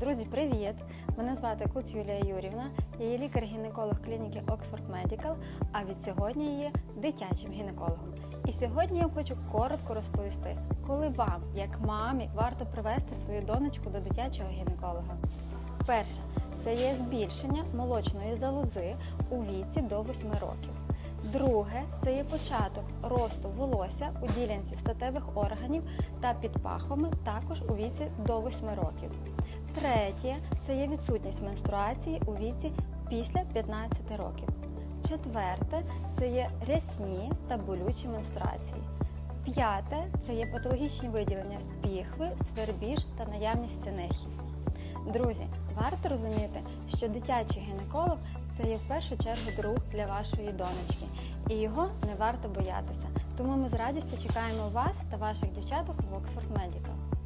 Друзі, привіт! Мене звати Куц Юлія Юрівна, я є лікар-гінеколог клініки Oxford Medical, а від сьогодні є дитячим гінекологом. І сьогодні я хочу коротко розповісти, коли вам, як мамі, варто привести свою донечку до дитячого гінеколога. Перше, це є збільшення молочної залози у віці до 8 років. Друге це є початок росту волосся у ділянці статевих органів та під пахвами також у віці до 8 років. Третє це є відсутність менструації у віці після 15 років. Четверте це є рясні та болючі менструації. П'яте це є патологічні виділення з піхви, свербіж та наявність синехів. Друзі, варто розуміти, що дитячий гінеколог це є в першу чергу друг для вашої донечки, і його не варто боятися. Тому ми з радістю чекаємо вас та ваших дівчаток в Oxford Medical.